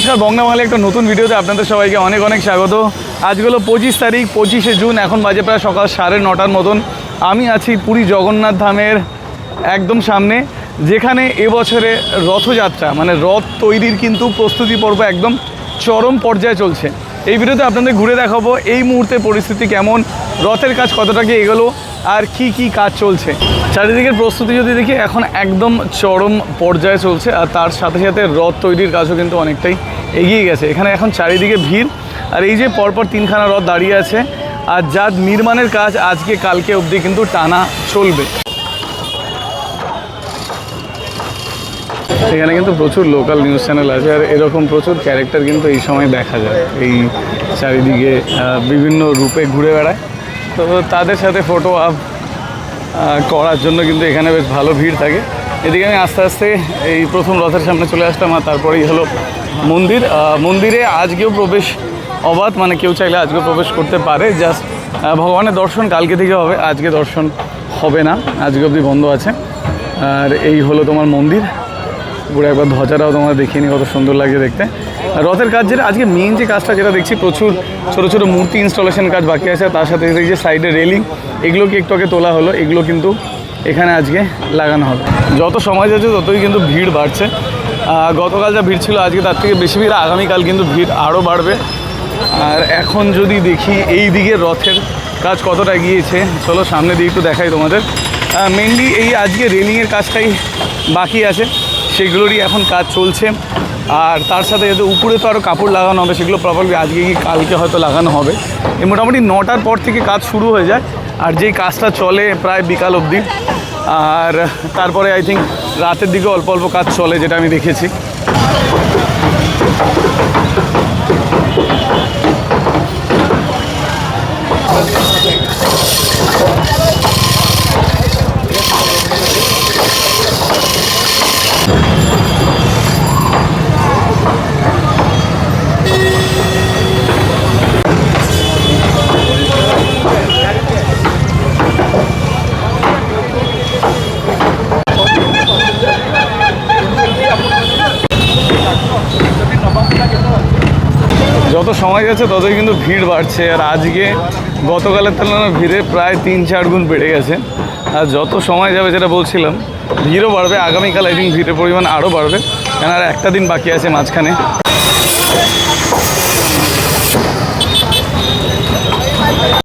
নমস্কার বঙ্গা বাঙালি একটা নতুন ভিডিওতে আপনাদের সবাইকে অনেক অনেক স্বাগত। আজ হলো পঁচিশ তারিখ, পঁচিশে জুন, এখন বাজে প্রায় সকাল সাড়ে নটার মতন। আমি আছি পুরী জগন্নাথ ধামের একদম সামনে, যেখানে এবছরে রথযাত্রা মানে রথ তৈরির কিন্তু প্রস্তুতি পর্ব একদম চরম পর্যায়ে চলছে। এই ভিডিওতে আপনাদের ঘুরে দেখাবো এই মুহূর্তে পরিস্থিতি কেমন, রথের কাজ কতটা কি এগোলো, আর কি কি কাজ চলছে। চারিদিকের প্রস্তুতি যদি দেখি, এখন একদম চরম পর্যায়ে চলছে, আর তার সাথে সাথে রথ তৈরির কাজও কিন্তু অনেকটাই এগিয়ে গেছে। এখানে এখন চারিদিকে ভিড়, আর এই যে পরপর তিনখানা রথ দাঁড়িয়ে আছে, আর যার নির্মাণের কাজ আজকে কালকে অবধি কিন্তু টানা চলবে। এখানে কিন্তু প্রচুর লোকাল নিউজ চ্যানেল আছে আর এরকম প্রচুর ক্যারেক্টার কিন্তু এই সময় দেখা যায়। এই চারিদিকে বিভিন্ন রূপে ঘুরে বেড়ায়। তো তাদের সাথে ফটো আপ করার জন্য কিন্তু এখানে বেশ ভালো ভিড় থাকে। এদিকে আমি আস্তে আস্তে এই প্রথম রথের সামনে চলে আসলাম আর তারপরেই হলো মন্দির। মন্দিরে আজকেও প্রবেশ অবাধ মানে কেউ চাইলে আজকেও প্রবেশ করতে পারে। জাস্ট ভগবানের দর্শন কালকে থেকে হবে, আজকে দর্শন হবে না, আজকে অবধি বন্ধ আছে। আর এই হলো তোমার মন্দির। পুরো একবার ধ্বজাটাও তোমার দেখিয়ে নি কত সুন্দর লাগে দেখতে। আর রথের কাজ যেটা, আজকে মেন যে কাজটা যেটা দেখছি, প্রচুর ছোট ছোট মূর্তি ইনস্টলেশন কাজ বাকি আছে তার সাথে যে সাইডে রেলিং এগুলোকে একটু আগে তোলা হলো, এগুলো কিন্তু এখানে আজকে লাগানো হবে। যত সময় যাচ্ছে, ততই কিন্তু ভিড় বাড়ছে। গতকাল যা ভিড় ছিল, আজকে তার থেকে বেশি ভিড়, আগামীকাল কিন্তু ভিড় আরও বাড়বে। আর এখন যদি দেখি, এই দিকে রথের কাজ কতটা গিয়েছে চলো সামনে দিয়ে একটু দেখাই তোমাদের। মেনলি এই আজকে রেলিংয়ের কাজটাই বাকি আছে। সেগুলোরই এখন কাজ চলছে। আর তার সাথে যাতে উপরে তো আরও কাপড় লাগানো হবে, সেগুলো প্রপারলি আজকে কি কালকে হয়তো লাগানো হবে। এই মোটামুটি নটার পর থেকে কাজ শুরু হয়ে যায়। আর যেই কাজটা চলে প্রায় বিকাল অবধি। আর তারপরে আই থিঙ্ক রাতের দিকে অল্প অল্প কাজ চলে, যেটা আমি দেখেছি। যত সময় গেছে ততই কিন্তু ভিড় বাড়ছে। আর আজকে গতকালের তুলনায় ভিড়ে প্রায় তিন চার গুণ বেড়ে গেছে। আর যত সময় যাবে যেটা বলছিলাম, ভিড়ও বাড়বে। আগামীকাল আই থিঙ্ক ভিড়ের পরিমাণ আরও বাড়বে। কেন আর একটা দিন বাকি আছে মাঝখানে।